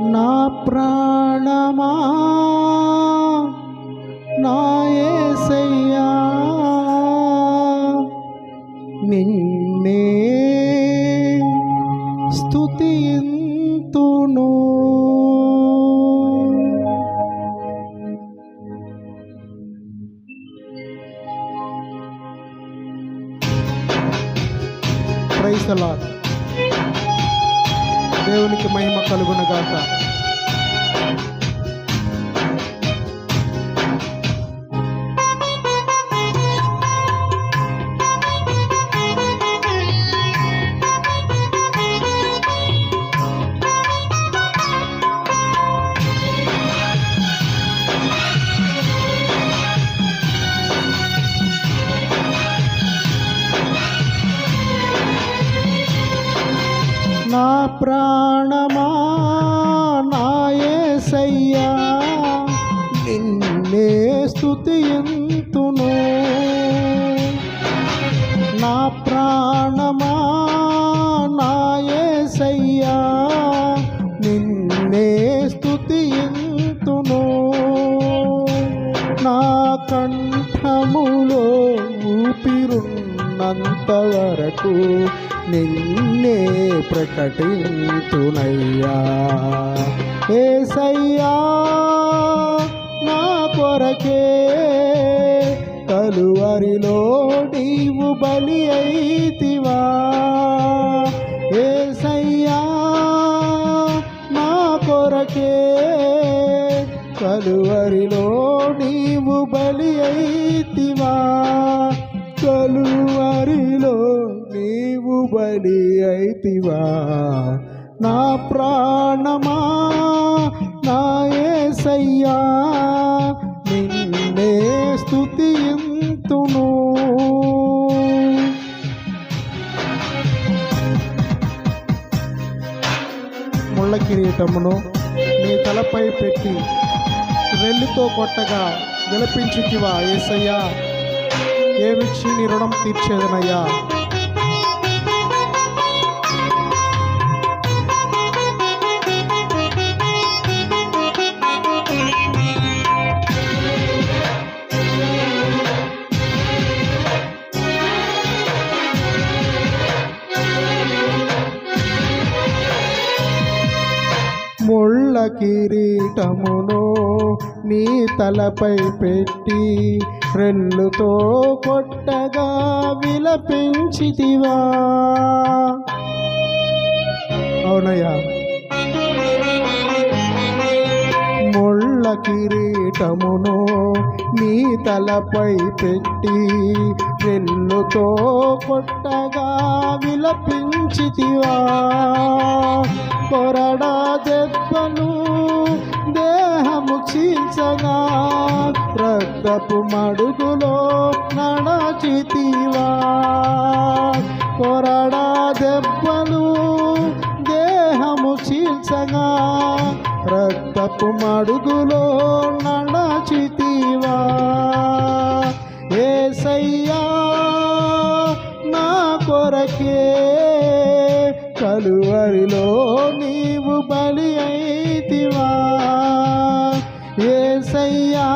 నా ప్రాణమా? నా యేసయ్యా నిన్నే స్తుతింతును ప్రైజ్ లార్డ్. దేవునికి మహిమ కలుగునగాక. ప్రాణమా నాయసయ్యా నిన్నే స్తుతియంతును. నా ప్రాణమా నాయసయ్యా నిన్నే స్తుతియంతును. నా కంఠములో ఉన్నంత వరకు నిన్నే ప్రకటింతునయ్యా ఏసయ్యా నా కొరకే కలువరిలో నీవు బలి అయితివా. ఏసయ్యా నా కొరకే కలువరిలో నీవు బలి అయితివా. బలి అయితివా? నా ప్రాణమా? నా యేసయ్యా నిన్నే స్తుతింతును ముళ్ళ కిరీటమును నీ తలపై పెట్టి వెళ్ళితో కొట్టగా విలపించితివా ఏసయ్యా? ఏమిచ్చి నీ రుణం తీర్చేదనయ్యా? కిరీటమును నీ తలపై పెట్టి రెల్లుతో కొట్టగా విలపించితివా. అవునయ్యా. ముళ్ళ కిరీటమును నీ తలపై పెట్టి వెల్లుతో కొట్టగా విలపించితివా. కొరడా దెబ్బలు దేహము చీల్చగా రక్తపు మడుగులో నడచితివా. కొరడా దెబ్బలు దేహము చీల్చగా రక్తపు మడుగులో నడచితివా. ఏసయ్యా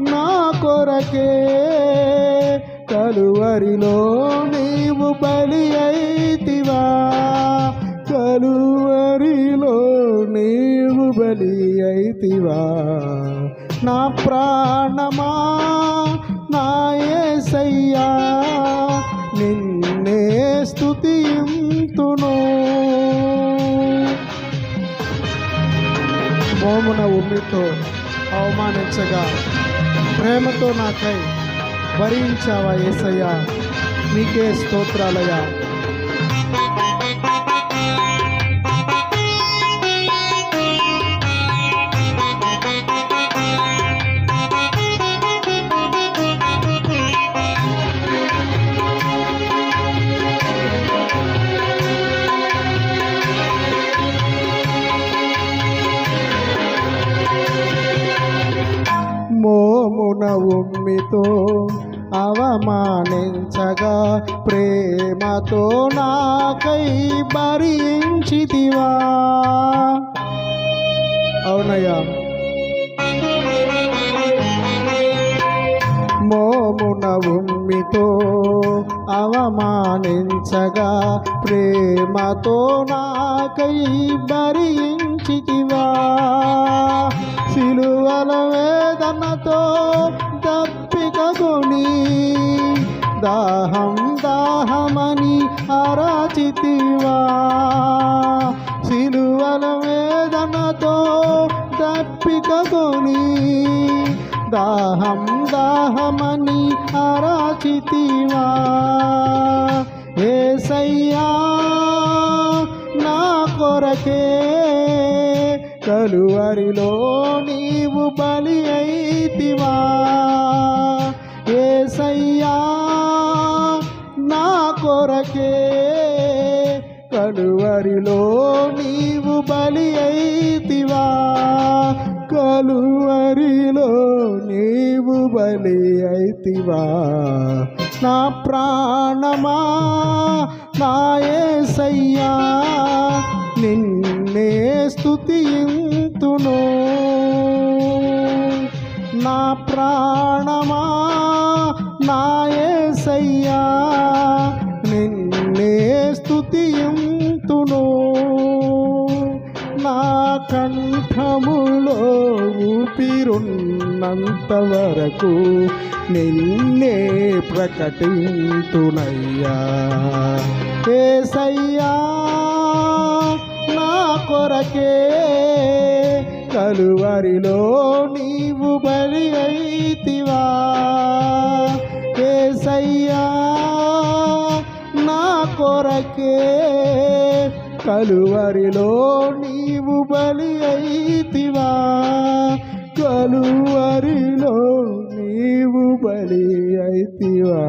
నా కొరకే కలువరిలో నీవు బలి అయితివా? కలువరిలో నీవు బలి అయితివా? నా ప్రాణమా నా ఏసయ్యా నిన్నే స్తుతింతును. మోమున ఉమ్మితో అవమానించగా ప్రేమతో నాకై భరించావా ఏసయ్యా? నీకే స్తోత్రాలయ్యా. ఉమ్మితో అవమానించగా ప్రేమతో నాకై భరించితివా. అవునయ్యా. ఉమ్మితో అవమానించగా ప్రేమతో నాకై భరించితివా. సిలువల వేదనతో తప్పికొని దాహం దాహమని అరాచితివా. సిలువల వేదనతో తప్పికొని దాహం దాహమని అరాచితివా? ఏసయ్యా నా కొరకే కలువరిలో నీవు బలి అయితివా? ఏసయ్యా నా కొరకే కలువరిలో నీవు బలి అయితివా? కలువరిలో బలి అయితివా నా ప్రాణమా? నా యేసయ్యా నిన్నే స్తుతింతును నా ప్రాణమా? నా యేసయ్యా నిన్నే స్తుతింతును కంఠములో ఊపిరున్నంత వరకు నిన్నే ప్రకటింతునయ్యా ఏసయ్యా నా కొరకే కలువరిలో నీవు బలి అయితివా. ఏసయ్యా నా కొరకే కలువరిలో నీవు బలి అయితివా? కలువరిలో నీవు బలి అయితివా?